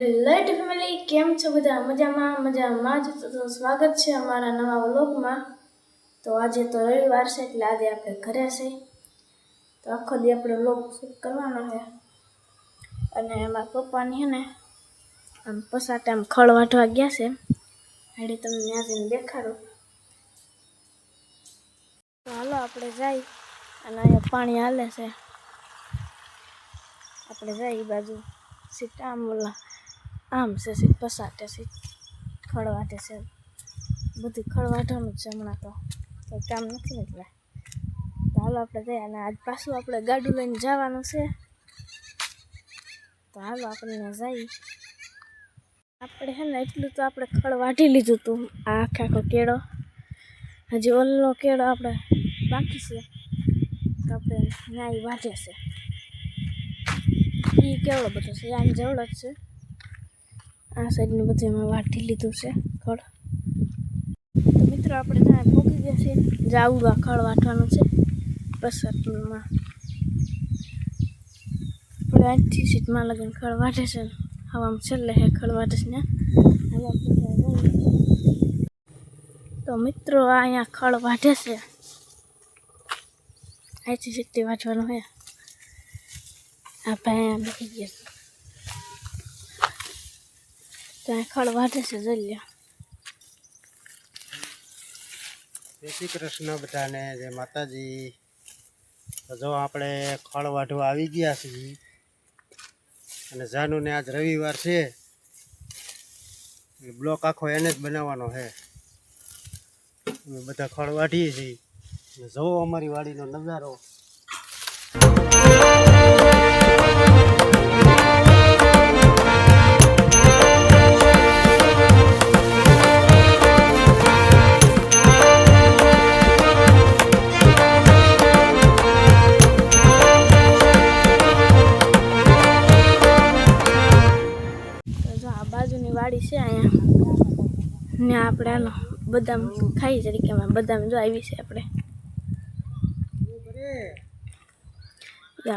Light family કેમ છો બધા? મજામાં મજામાં જ તો સ્વાગત છે અમારા નવા વ્લોગમાં. તો આજે તો રવિવાર છે એટલે આજે આપણે ઘરે છે. તો આખો દી આપણે વ્લોગ શૂટ કરવાનો છે. અને એમાં પપ્પાની છે ને, આમ પસાર આમ ખળ વાટવા ગયા છે. એટલે તમને ત્યાં જઈને દેખાડું. તો હાલો આપણે જઈ, અને અહીંયા પાણી હાલે છે. આપણે જઈ બાજુ આમ ઓલા આમ છે પસાર પસાટે સીટ ખળવાટે છે બધું ખળવાટવાનું જ છે હમણાં તો. કંઈ કામ નથી એટલે. હાલો આપણે જઈએ અને આજ પાછું આપણે ગાડી લઈને જવાનું છે. તો હાલો આપણે ત્યાં જઈએ. આપણે હે ને એટલું તો આપણે ખળ વાઢી લીધું હતું આ આખા આખો કેળો. હજી ઓલો કેળો આપણે બાકી છે. તો આપણે ત્યાં વાટે છે. એ કેવડો બધો છે, આમ જેવડો જ છે. આ સાઈડનું બધું એમાં વાટી લીધું છે ખડ મિત્રો આપણે ત્યાં ભોગી ગયા છે જાવું આ ખડ વાટવાનું છે પસાટમાં આપણે આજથી સીટમાં લગીને ખડ વાટે છે. હવામાં છેલ્લે હે ખડ વાટે છે ને. આપણે તો મિત્રો આ અહીંયા ખડ વાટે છે. અહીંથી સીટી વાટવાનું હે આ ભાઈ બેસી ગયા છે ત્યાં ખળ વાટે છે જોઈ લ્યો જય શ્રી કૃષ્ણ, બધાને. જય માતાજી. જો આપણે ખળ વાઢવા આવી ગયા છીએ. અને જાનુને આજ રવિવાર છે. બ્લોક આખો એને જ બનાવવાનો છે. અમે બધા ખળ વાઢીએ છીએ જોવો અમારી વાડીનો નજારો આપણે આનો બદામ ખાઈ તરીકે બદામ જો આવી છે આપણે.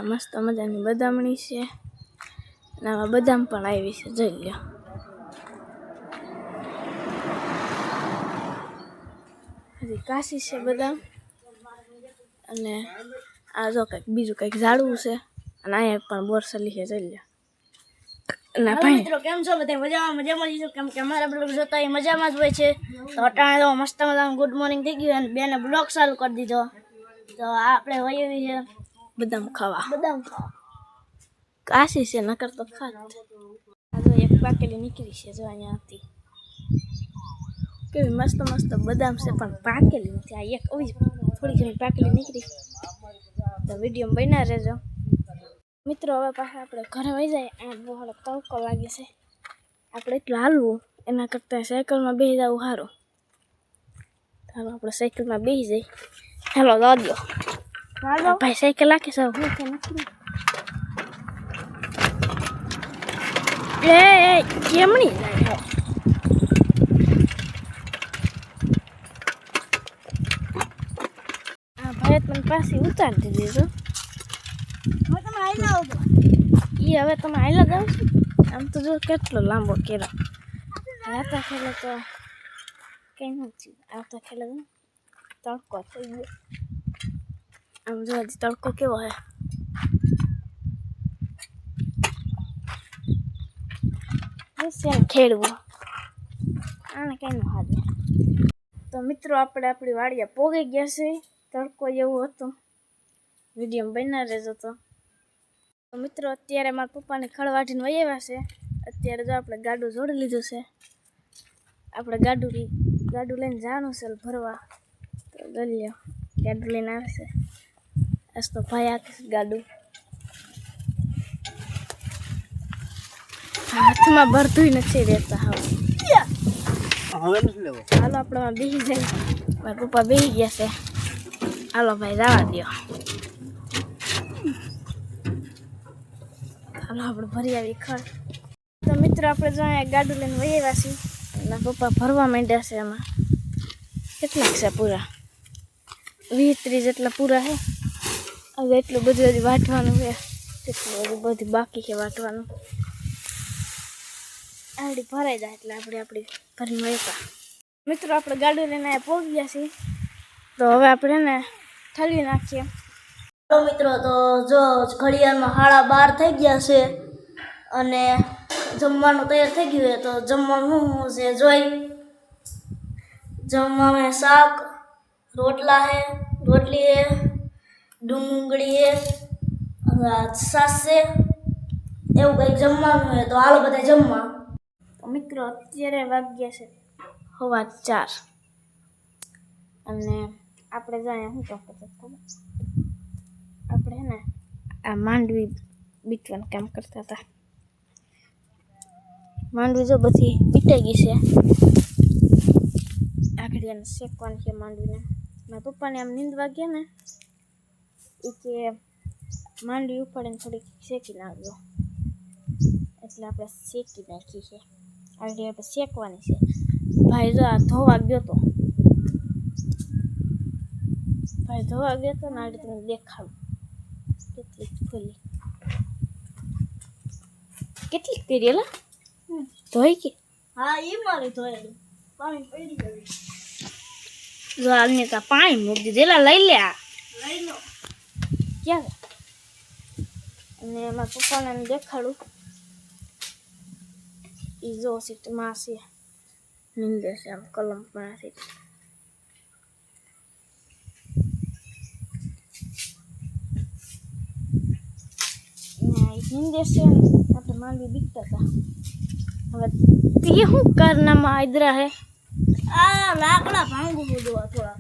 મસ્ત મજાની બદામણી છે. અને બદામ પણ આવી છે, જોઈ લ્યો. હજી કાશી છે બદામ. અને આ જો કંઈક બીજું કંઈક ઝાડવું છે. અને અહીંયા પણ બોરસલી છે, જોઈ લ્યો. હેલો ભાઈ. મિત્રો કેમ છો? બધા મજામાં? મજામાં જ છો? કેમ કે અમારા બ્લોગ જોતા એ મજામાં જ હોય છે. તો અટાણે તો મસ્ત મજાનું ગુડ મોર્નિંગ થઈ ગયું અને બેને બ્લોગ ચાલુ કરી દીધો. તો આપણે હોય એવી છે બદામ ખાવા. બદામ ખાવા. કાશી છે નકર તો ખાત. આજે એક પાકેલી નીકળી છે જો અહીંયા હતી. કેવી મસ્ત મસ્ત બદામ છે પણ પાકેલી નથી. આ એક આવી થોડી ઘણી પાકેલી નીકળી. તો વીડિયો બનાવી રહેજો. મિત્રો હવે પાછા આપણે ઘરે વહી જાય આ બહુ હળક તડકો લાગે છે. આપણે એટલું હાલવું એના કરતાં સાયકલમાં બેસી જવું સારું. ચાલો આપણે સાયકલમાં બેસી જઈ ચાલો હાલો. ભાઈ સાયકલ રાખે છે હું કે નથી. એ કેમણી જાય? આ ભાઈ મને પાછી ઉતારી દીધી એ હવે તમે હાઈલા જાવ છો? આમ તો જો કેટલો લાંબો કેરો આવતા ખેલે તો કંઈ નથી આવતા ખેલે તડકો થઈ ગયો. આમ જો હજી તડકો કેવો હે. ખેડવું. આને કઈ નું હાલે. તો મિત્રો આપણે આપણી વાડિયા પોગી ગયા છે. તડકો એવો હતો. વીડિયો બન્યા રહેજો તો. મિત્રો અત્યારે મારા પપ્પાને ખળવાટીને વહી આવ્યા છે. અત્યારે જો આપણે ગાડું જોડી લીધું છે. આપણે ગાડું ગાડું લઈને જવાનું છે ભરવા. તો ગલ્યો ગાડું લઈને આવશે આજ તો ભાઈ આખે ગાડું. હાથમાં ભરતું નથી રહેતા હવે. હાલો આપણે બેસી જાય મારા પપ્પા બેસી ગયા છે. હાલો ભાઈ જવા દો હાલો આપણે ભરી આવી ખડ તો મિત્રો, આપણે જો અહીંયા ગાડું લઈને વહી આવ્યા છીએ. એના પપ્પા ભરવા માંડ્યા છે એમાં. કેટલાક છે પૂરા? વીસ ત્રીસ જેટલા પૂરા છે. હવે એટલું બધું હજી વાટવાનું છે. એટલું બધું બધું બાકી છે વાટવાનું. આવડી ભરાઈ જાય એટલે આપણે આપણી ભરી મળતા મિત્રો, આપણે ગાડું લઈને પહોંચી ગયા છીએ. તો હવે આપણે ને ઠલવી નાખીએ. તો મિત્રો, તો જો ઘડિયાળમાં હાળા બાર થઈ ગયા છે અને જમવાનું તૈયાર થઈ ગયું તો જમવાનું શું શું છે જોઈ? જમવામાં શાક, રોટલા હે રોટલી હે ડુંગળી હે છાશ છે. એવું કંઈક જમવાનું હોય તો હાલો બધા જમવા. મિત્રો, અત્યારે વાગ્યા છે સવા ચાર. અને આપણે જાય શું ચોક્કસ આપણે ને આ માંડવી બીટવાનું કામ કરતા હતા. માંડવી જો બધી બીટાઈ ગઈ છે. આગળ એને શેકવાની છે માંડવીને. મારા પપ્પાને આમ નીંદવા ગયા ને એ કે માંડવી ઉપાડીને થોડીક શેકી નાખજો. એટલે આપણે શેકી નાખી છે. આગળ આપણે શેકવાની છે. ભાઈ જો આ ધોવા ગયો તો. ભાઈ ધોવા ગયો તો ને આગળ તમને દેખાડું. ખુલ્લી કેટલી કરી એલા ધોઈ કે? હા એ મારે ધોયેલું. પાણી પડી ગયું. જો આને તો પાણી મૂકી દીધેલા લઈ લે આ. લઈ લો. ક્યાં? અને એમાં પપ્પાને દેખાડું. એ જો છે નીંદે છે આમ કલમ પણ છે છે આપણે માંડવી બીકતા હતા હવે તે શું કારનામાં આદરા હે આ લાકડા ભાંગું બધું થોડા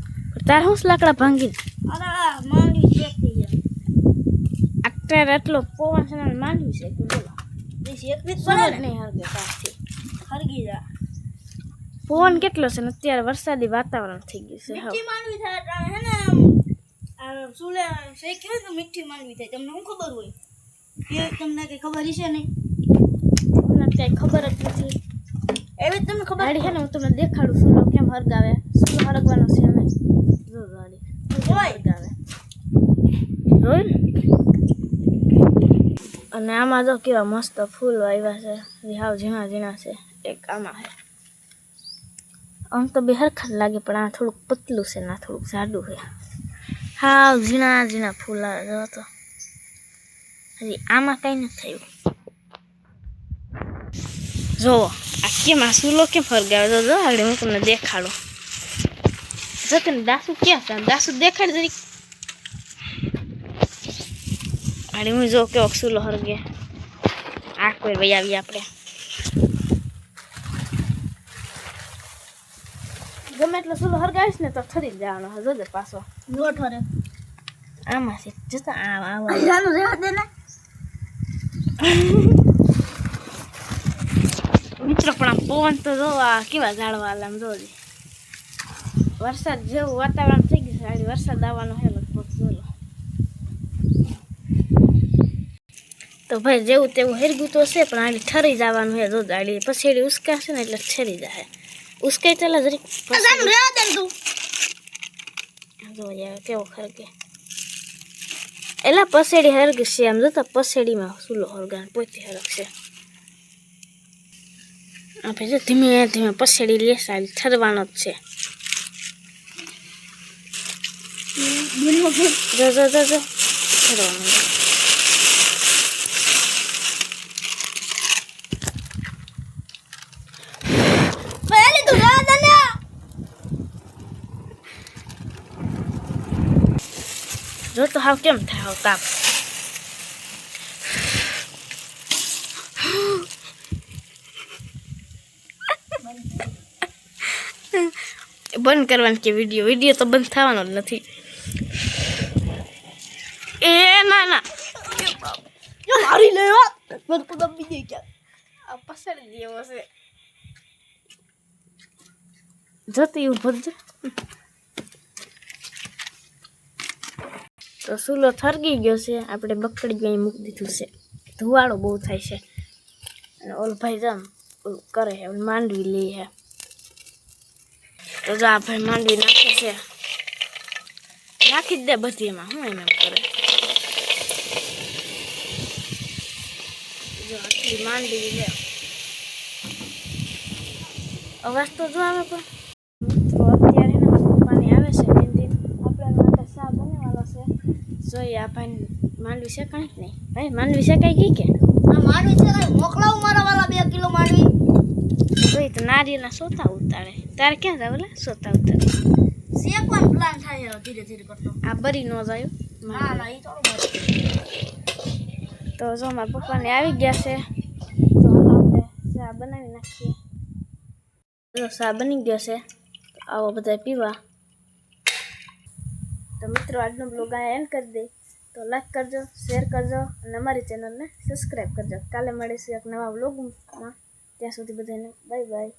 તાર શું લાકડા ભાંગી અરે માંડવી શેક થઈ જાય અત્યારે એટલો પવન છે ને માંડવી છે બોલો એ જ સુરત પડે નહીં હરગે ખરગી જા પવન કેટલો છે ને અત્યારે વરસાદી વાતાવરણ થઈ ગયું છે મીઠી માંડવી થાય હે ને સુલે શેકી તો મીઠી માંડવી થાય તમને શું ખબર હોય એ તમને કઈ ખબર હશે નહીં? મને કઈ ખબર જ નથી. એવી તમને ખબર? છે ને હું તમને દેખાડું સુલો કેમ હરગાવે? સુલો હરગવાનો છે ને જો ગાડી. હરગાવે. જોયું અને આમાં જો કેવા મસ્ત ફૂલો આવ્યા છે. રિહાવ ઝીણા ઝીણા છે. એક આમાં છે. આમ તો બે હરખા જ લાગે પણ આ થોડુંક પતલું છે ને આ થોડુંક જાડું છે. હાવ ઝીણા ઝીણા ફૂલ આવે જો તો. હજી આમાં કઈ નથી થયું. જોવો આ કેમ આ સુલો કેમ ફરગાવે જો આગળ હું તમને દેખાડું. જો તને દાસુ ક્યાં છે? દાસુ દેખાડ જરી અરે હું જો કેવો સૂલો હરગે. આ કોઈ ભાઈ આવી આપણે. ગમે એટલો સુલો હરગાવીશ ને તો થરી જવાનો. હે જોજે પાછો. નો ઠરે. આમાં છે. જતા આ આવા જાનું રહેવા દે ને. મિત્રો પણ આમ પવન તો જો આ કેવા ઝાડવા આમ જોજે. વરસાદ જેવું વાતાવરણ થઈ ગયું સાડી વરસાદ આવવાનો લગભગ જોલો તો ભાઈ જેવું તેવું હેરગું તો છે પણ આડી ઠરી જવાનું છે જો આડી પછેડી ઉસકાશે ને એટલે ઠરી જાય. ઉસકાઈ ચાલે જરીક જો કેવો ખરગે એલા પસેડી હરગશે આમ જોતા પસેડીમાં સુલો હરગાન પોતે હરગશે આપણે જો ધીમે ધીમે પસેડી આ ઠરવાનો જ છે જો જો જો જો ઠરવાનું છે. પહેલી તું રહેવા દે ને જો તો હાવ કેમ થાય હાવ તાપ બંધ કરવાની કે વીડિયો વીડિયો તો બંધ થવાનો જ નથી એ ના ના મારી લેવા હો મને તો દબી દે ક્યાં આ પસાડી દેવો છે જતી ઊભો જ તો સૂલો થરગી ગયો છે. આપણે બકડી ગઈ મૂકી દીધું છે. ધુવાળો બહુ થાય છે. અને ઓલ ભાઈ જમ કરે છે માંડવી લે છે. તો જો આ ભાઈ માંડવી નાખે છે. નાખી જ દે બધી એમાં, હું એમ એમ કરે. જો આટલી માંડવી લે અવાજ તો જો આવે પણ મિત્રો અત્યારે ને મારા પપ્પાની આવે છે હિન્દી આપણે માટે શા બનાવવાનો છે જોઈએ આ ભાઈ માંડવી શેકાય જ નહીં? ભાઈ માંડવી શેકાઈ ગઈ કે? આ માંડવી છે કાંઈ મોકલાવું મારા વાલા બે કિલો માંડવી. ભાઈ તો નારિયેળના સોતા ઉતારે. તારે ક્યાં જાવ એટલે સોતા ઉતારે. શેકવાનો પ્લાન થાય ધીરે ધીરે કરતો. આ બરી ન જાય ના ના એ થોડું તો જો મારા પપ્પાને આવી ગયા છે. તો આપણે ચા બનાવી નાખીએ. જો ચા બની ગયો છે. આવો બધા પીવા. તો મિત્રો, આજનો બ્લોગ અહીંયા એન્ડ કરી દઈ તો લાઈક કરજો શેર કરજો અને અમારી ચેનલને સબસ્ક્રાઈબ કરજો. કાલે મળીશું એક નવા બ્લોગમાં ત્યાં સુધી બધાને બાય બાય